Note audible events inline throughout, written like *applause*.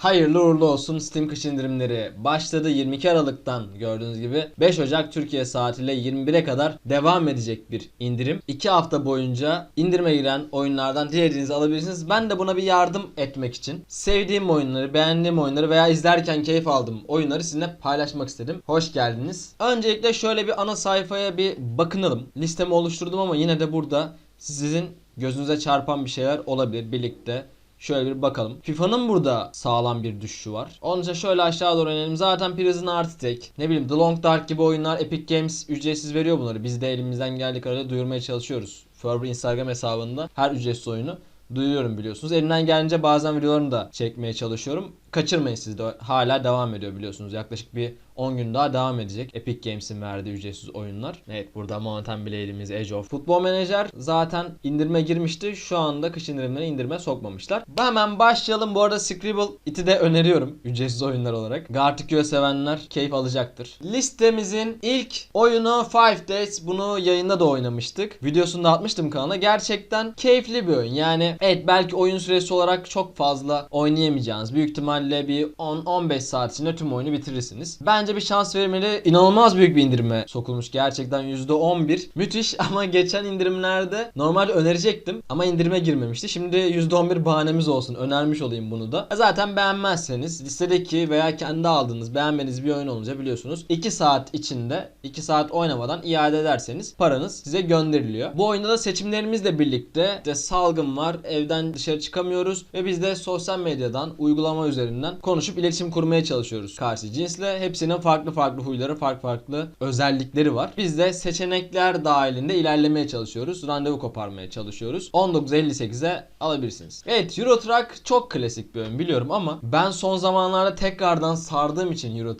Hayırlı uğurlu olsun Steam kış indirimleri başladı 22 Aralık'tan gördüğünüz gibi 5 Ocak Türkiye saatiyle 21'e kadar devam edecek bir indirim. 2 hafta boyunca indirime giren oyunlardan dilediğinizi alabilirsiniz. Ben de buna bir yardım etmek için sevdiğim oyunları, beğendiğim oyunları veya izlerken keyif aldığım oyunları sizinle paylaşmak istedim. Hoş geldiniz. Öncelikle şöyle bir ana sayfaya bir bakınalım. Listemi oluşturdum ama yine de burada sizin gözünüze çarpan bir şeyler olabilir birlikte. Şöyle bir bakalım. FIFA'nın burada sağlam bir düşüşü var. Onun için şöyle aşağı doğru inelim. Zaten Prison Tek, ne bileyim The Long Dark gibi oyunlar Epic Games ücretsiz veriyor bunları. Biz de elimizden geldiği kadar duyurmaya çalışıyoruz. Ferber Instagram hesabında her ücretsiz oyunu duyuruyorum biliyorsunuz. Elimden gelince bazen videolarını da çekmeye çalışıyorum. Kaçırmayın siz de hala devam ediyor biliyorsunuz. Yaklaşık bir 10 gün daha devam edecek. Epic Games'in verdiği ücretsiz oyunlar. Evet burada Mountain Blade'imiz Age of Football Manager zaten indirime girmişti. Şu anda kış indirimlerine indirime sokmamışlar. Hemen başlayalım. Bu arada Scribble it'i de öneriyorum. Ücretsiz oyunlar olarak. Gartic sevenler keyif alacaktır. Listemizin ilk oyunu Five Days. Bunu yayında da oynamıştık. Videosunu da atmıştım kanala. Gerçekten keyifli bir oyun. Yani evet belki oyun süresi olarak çok fazla oynayamayacağınız. Büyük ihtimalle bir 10-15 saat içinde tüm oyunu bitirirsiniz. Bence bir şans vermeli. İnanılmaz büyük bir indirime sokulmuş. Gerçekten %11. Müthiş *laughs* ama geçen indirimlerde normalde önerecektim ama indirime girmemişti. Şimdi %11 bahanemiz olsun. Önermiş olayım bunu da. Zaten beğenmezseniz listedeki veya kendi aldığınız beğenmediğiniz bir oyun olunca biliyorsunuz 2 saat içinde 2 saat oynamadan iade ederseniz paranız size gönderiliyor. Bu oyunda da seçimlerimizle birlikte de salgın var. Evden dışarı çıkamıyoruz ve biz de sosyal medyadan uygulama üzerinden konuşup iletişim kurmaya çalışıyoruz karşı cinsle. Hepsinin farklı farklı huyları, farklı farklı özellikleri var. Biz de seçenekler dahilinde ilerlemeye çalışıyoruz. Randevu koparmaya çalışıyoruz. 19.58'e alabilirsiniz. Evet Euro çok klasik bir oyun biliyorum ama ben son zamanlarda tekrardan sardığım için Euro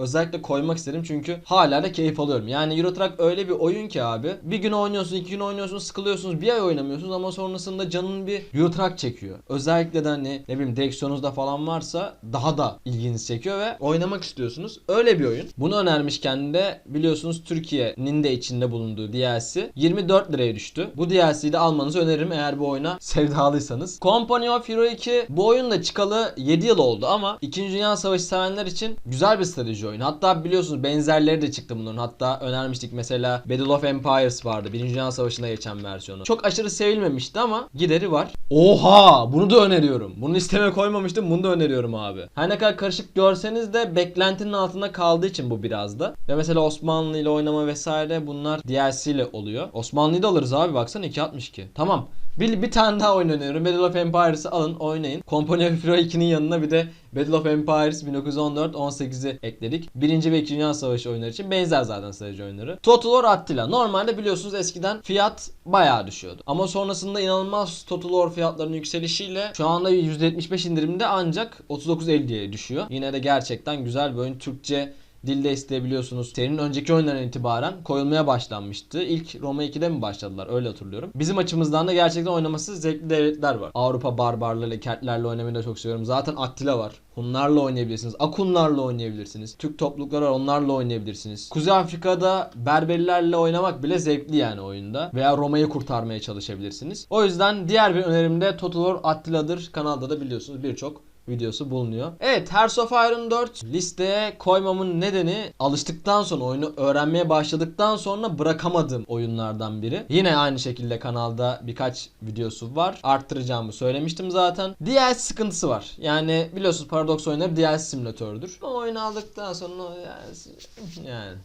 özellikle koymak istedim çünkü hala da keyif alıyorum. Yani Euro Truck öyle bir oyun ki abi. Bir gün oynuyorsun, iki gün oynuyorsun, sıkılıyorsunuz, bir ay oynamıyorsunuz ama sonrasında canın bir Euro Truck çekiyor. Özellikle de hani ne bileyim direksiyonunuzda falan varsa daha da ilginizi çekiyor ve oynamak istiyorsunuz. Öyle bir oyun. Bunu önermişken de biliyorsunuz Türkiye'nin de içinde bulunduğu DLC 24 liraya düştü. Bu DLC'yi de almanızı öneririm eğer bu oyuna *laughs* sevdalıysanız. Company of Hero 2 bu oyun da çıkalı 7 yıl oldu ama 2. Dünya Savaşı sevenler için güzel bir strateji oyunu. Hatta biliyorsunuz benzerleri de çıktı bunların. Hatta önermiştik mesela Battle of Empires vardı. 1. Dünya Savaşı'nda geçen versiyonu. Çok aşırı sevilmemişti ama gideri var. Oha! Bunu da öneriyorum. Bunu listeme koymamıştım. Bunu da öneriyorum abi. Her ne kadar karışık görseniz de beklentinin altında kaldığı için bu biraz da. Ve mesela Osmanlı ile oynama vesaire bunlar DLC ile oluyor. Osmanlı'yı da alırız abi baksana 2.62. Tamam. Bir, bir tane daha oyun öneriyorum. Battle of Empires'ı alın oynayın. Company of Hero 2'nin yanına bir de Battle of Empires 1914-18'i ekledik. Birinci ve 2. Dünya Savaşı oyunları için benzer zaten strateji oyunları. Total War Attila. Normalde biliyorsunuz eskiden fiyat bayağı düşüyordu. Ama sonrasında inanılmaz Total War fiyatlarının yükselişiyle şu anda %75 indirimde ancak 39.50'ye düşüyor. Yine de gerçekten güzel bir oyun. Türkçe dilde isteyebiliyorsunuz. Serinin önceki oyunlarından itibaren koyulmaya başlanmıştı. İlk Roma 2'de mi başladılar? Öyle hatırlıyorum. Bizim açımızdan da gerçekten oynaması zevkli devletler var. Avrupa barbarlarıyla, Keltlerle oynamayı da çok seviyorum. Zaten Attila var. Hunlarla oynayabilirsiniz. Akunlarla oynayabilirsiniz. Türk toplulukları var onlarla oynayabilirsiniz. Kuzey Afrika'da Berberilerle oynamak bile zevkli yani oyunda. Veya Roma'yı kurtarmaya çalışabilirsiniz. O yüzden diğer bir önerim de Total War Attila'dır. Kanalda da biliyorsunuz birçok videosu bulunuyor. Evet Hearts of Iron 4 listeye koymamın nedeni alıştıktan sonra oyunu öğrenmeye başladıktan sonra bırakamadığım oyunlardan biri. Yine aynı şekilde kanalda birkaç videosu var. Arttıracağımı söylemiştim zaten. DLC sıkıntısı var. Yani biliyorsunuz Paradox oyunları DLC simülatördür. O oyunu aldıktan sonra yani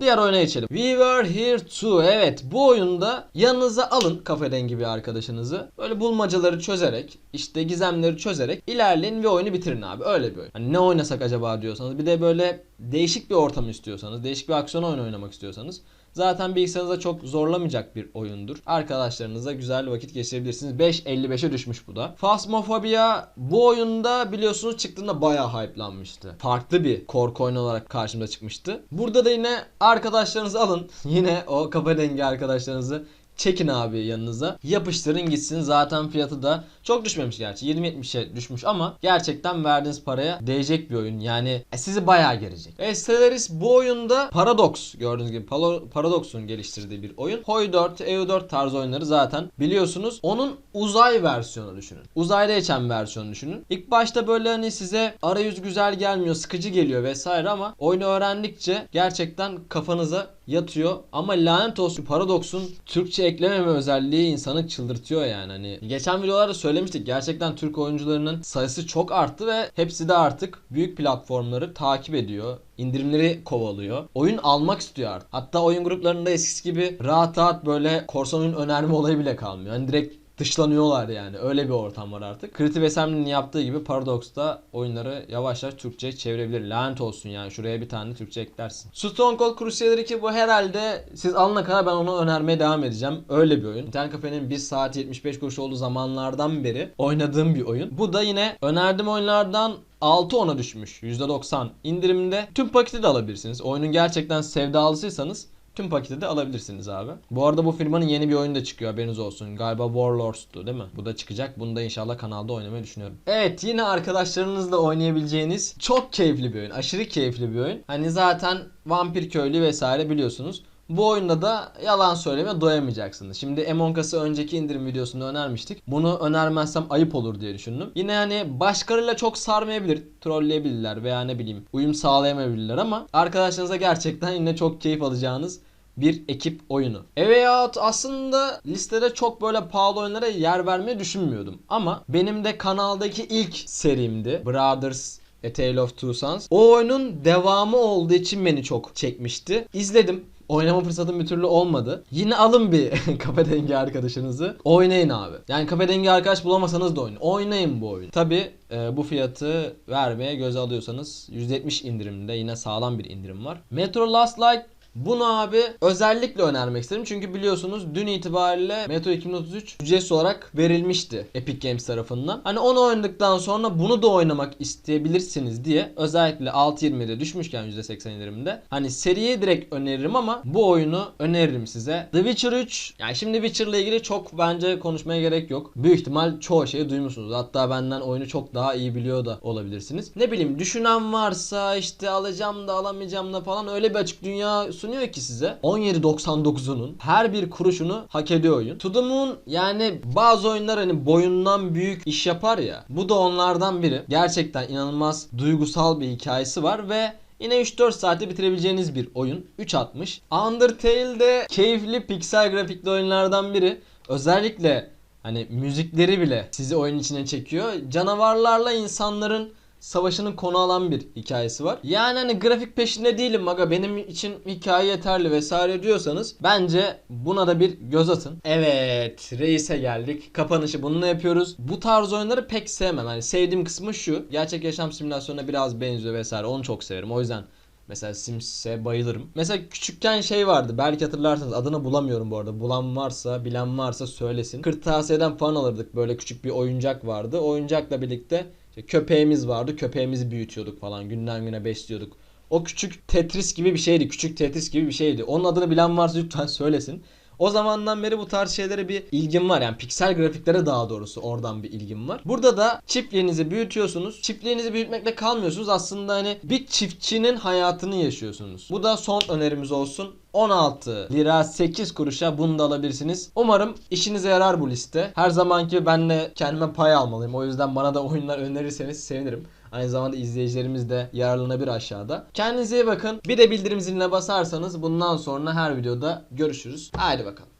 Diğer oyuna geçelim. We were here too. Evet bu oyunda yanınıza alın kafa dengi bir arkadaşınızı. Böyle bulmacaları çözerek işte gizemleri çözerek ilerleyin ve oyunu bitirin abi. Öyle bir oyun. Hani ne oynasak acaba diyorsanız bir de böyle değişik bir ortam istiyorsanız, değişik bir aksiyon oyunu oynamak istiyorsanız Zaten bilgisayarınıza çok zorlamayacak bir oyundur. Arkadaşlarınızla güzel vakit geçirebilirsiniz. 5.55'e düşmüş bu da. Phasmophobia bu oyunda biliyorsunuz çıktığında bayağı hype'lanmıştı. Farklı bir korku oyunu olarak karşımıza çıkmıştı. Burada da yine arkadaşlarınızı alın. *laughs* Yine o kafa dengi arkadaşlarınızı çekin abi yanınıza. Yapıştırın gitsin. Zaten fiyatı da çok düşmemiş gerçi. 20-70'e düşmüş ama gerçekten verdiğiniz paraya değecek bir oyun. Yani e, sizi bayağı gelecek. E, Stellaris bu oyunda Paradox gördüğünüz gibi Paradox'un geliştirdiği bir oyun. Hoi 4, EU4 tarzı oyunları zaten biliyorsunuz. Onun uzay versiyonu düşünün. Uzayda geçen versiyonu düşünün. İlk başta böyle hani size arayüz güzel gelmiyor, sıkıcı geliyor vesaire ama oyunu öğrendikçe gerçekten kafanıza yatıyor. Ama lanet olsun Paradox'un Türkçe eklememe özelliği insanı çıldırtıyor yani. Hani geçen videolarda söylemiştik. Gerçekten Türk oyuncularının sayısı çok arttı ve hepsi de artık büyük platformları takip ediyor. indirimleri kovalıyor. Oyun almak istiyor artık. Hatta oyun gruplarında eskisi gibi rahat rahat böyle korsan oyun önerme olayı bile kalmıyor. Hani direkt dışlanıyorlar yani. Öyle bir ortam var artık. Creative Assembly'nin yaptığı gibi Paradox da oyunları yavaş yavaş Türkçe çevirebilir. Lanet olsun yani. Şuraya bir tane Türkçe eklersin. Stone Cold Crusader 2 bu herhalde siz alana kadar ben onu önermeye devam edeceğim. Öyle bir oyun. İnternet kafenin 1 saat 75 kuruş olduğu zamanlardan beri oynadığım bir oyun. Bu da yine önerdiğim oyunlardan 6 ona düşmüş. %90 indirimde. Tüm paketi de alabilirsiniz. Oyunun gerçekten sevdalısıysanız Tüm paketi de alabilirsiniz abi. Bu arada bu firmanın yeni bir oyunu da çıkıyor haberiniz olsun. Galiba Warlords'tu değil mi? Bu da çıkacak. Bunu da inşallah kanalda oynamayı düşünüyorum. Evet yine arkadaşlarınızla oynayabileceğiniz çok keyifli bir oyun. Aşırı keyifli bir oyun. Hani zaten vampir köylü vesaire biliyorsunuz. Bu oyunda da yalan söyleme doyamayacaksınız. Şimdi Among Us'ı önceki indirim videosunda önermiştik. Bunu önermezsem ayıp olur diye düşündüm. Yine hani başkalarıyla çok sarmayabilir, trolleyebilirler veya ne bileyim uyum sağlayamayabilirler ama arkadaşlarınıza gerçekten yine çok keyif alacağınız bir ekip oyunu. A Way Out aslında listede çok böyle pahalı oyunlara yer vermeyi düşünmüyordum. Ama benim de kanaldaki ilk serimdi. Brothers A Tale of Two Sons. O oyunun devamı olduğu için beni çok çekmişti. İzledim. Oynama fırsatım bir türlü olmadı. Yine alın bir *laughs* kafa dengi arkadaşınızı. Oynayın abi. Yani kafa dengi arkadaş bulamasanız da oynayın. Oynayın bu oyunu. Tabi bu fiyatı vermeye göze alıyorsanız %70 indirimde yine sağlam bir indirim var. Metro Last Light bunu abi özellikle önermek istedim. Çünkü biliyorsunuz dün itibariyle Metro 2033 ücretsiz olarak verilmişti Epic Games tarafından. Hani onu oynadıktan sonra bunu da oynamak isteyebilirsiniz diye özellikle 6.20'de düşmüşken %80 indirimde. Hani seriye direkt öneririm ama bu oyunu öneririm size. The Witcher 3 yani şimdi Witcher'la ilgili çok bence konuşmaya gerek yok. Büyük ihtimal çoğu şeyi duymuşsunuz. Hatta benden oyunu çok daha iyi biliyor da olabilirsiniz. Ne bileyim düşünen varsa işte alacağım da alamayacağım da falan öyle bir açık dünya sunuyor ki size 17.99'unun her bir kuruşunu hak ediyor oyun. To the Moon yani bazı oyunlar hani boyundan büyük iş yapar ya. Bu da onlardan biri. Gerçekten inanılmaz duygusal bir hikayesi var ve Yine 3-4 saatte bitirebileceğiniz bir oyun. 3.60. Undertale de keyifli piksel grafikli oyunlardan biri. Özellikle hani müzikleri bile sizi oyun içine çekiyor. Canavarlarla insanların savaşının konu alan bir hikayesi var. Yani hani grafik peşinde değilim aga benim için hikaye yeterli vesaire diyorsanız bence buna da bir göz atın. Evet reise geldik. Kapanışı bununla yapıyoruz. Bu tarz oyunları pek sevmem. Hani sevdiğim kısmı şu. Gerçek yaşam simülasyonuna biraz benziyor vesaire. Onu çok severim. O yüzden Mesela Sims'e bayılırım. Mesela küçükken şey vardı. Belki hatırlarsınız. Adını bulamıyorum bu arada. Bulan varsa, bilen varsa söylesin. Kırtasiye'den falan alırdık. Böyle küçük bir oyuncak vardı. Oyuncakla birlikte işte köpeğimiz vardı. Köpeğimizi büyütüyorduk falan. Günden güne besliyorduk. O küçük Tetris gibi bir şeydi. Küçük Tetris gibi bir şeydi. Onun adını bilen varsa lütfen söylesin. O zamandan beri bu tarz şeylere bir ilgim var. Yani piksel grafiklere daha doğrusu oradan bir ilgim var. Burada da çiftliğinizi büyütüyorsunuz. Çiftliğinizi büyütmekle kalmıyorsunuz. Aslında hani bir çiftçinin hayatını yaşıyorsunuz. Bu da son önerimiz olsun. 16 lira 8 kuruşa bunu da alabilirsiniz. Umarım işinize yarar bu liste. Her zamanki ben de kendime pay almalıyım. O yüzden bana da oyunlar önerirseniz sevinirim. Aynı zamanda izleyicilerimiz de yararlanabilir aşağıda. Kendinize iyi bakın. Bir de bildirim ziline basarsanız bundan sonra her videoda görüşürüz. Haydi bakalım.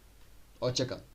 Hoşçakalın.